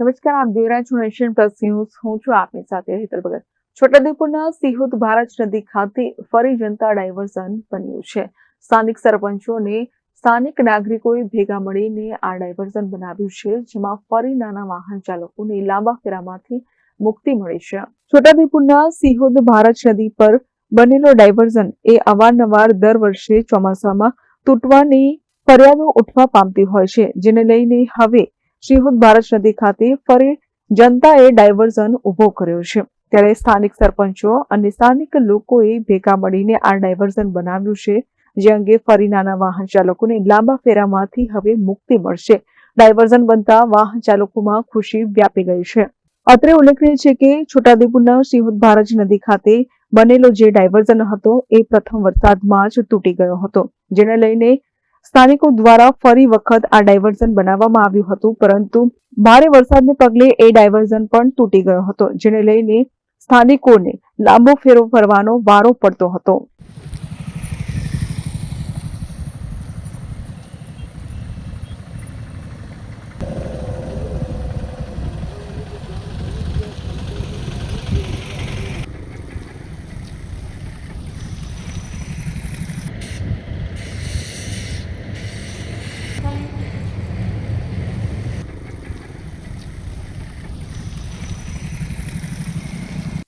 નમસ્કાર, આપ જોઈ રહ્યા છો નેશન પ્લસ ન્યૂઝ હું છું આપની સાથે હેતલ ભગત. છોટાઉદેપુરના સિહોદ ભારત નદી ખાતે ફરી જનતા ડાયવર્ઝન બન્યું છે. સ્થાનિક સરપંચો અને સ્થાનિક નાગરિકોએ ભેગા મળીને આ ડાયવર્ઝન બનાવ્યું છે, જેમાં ફરી નાના વાહન ચાલકોને લાંબા ફેરામાંથી મુક્તિ મળી છે. છોટાઉદેપુરના સિહોદ ભારત નદી પર બનેલો ડાયવર્ઝન એ અવારનવાર દર વર્ષે ચોમાસામાં તૂટવાની ફરિયાદો ઉઠવા પામતી હોય છે, જેને લઈને હવે શ્રીહુદ ભારત નદી ખાતે ફરી જનતાએ ડાયવર્ઝન ઊભો કર્યો છે. ત્યારે સ્થાનિક સરપંચો અને સ્થાનિક લોકોએ ભેગા મળીને આ ડાયવર્ઝન બનાવ્યું છે, જે અંગે ફરી નાના વાહન ચાલકોને લાંબા ફેરામાંથી હવે મુક્તિ મળશે. ડાયવર્ઝન બનતા વાહન ચાલકોમાં ખુશી વ્યાપી ગઈ છે. અત્રે ઉલ્લેખનીય છે કે છોટાઉદેપુરના સિંહુદ ભારત નદી ખાતે બનેલો જે ડાયવર્ઝન હતો, એ પ્રથમ વરસાદમાં જ તૂટી ગયો હતો, જેને લઈને સ્થાનિકો દ્વારા ફરી વખત આ ડાયવર્ઝન બનાવવામાં આવ્યું હતું, પરંતુ ભારે વરસાદને પગલે એ ડાયવર્ઝન પણ તૂટી ગયો હતો, જેને લઈને સ્થાનિકોને લાંબો ફેરો ફરવાનો વારો પડતો હતો.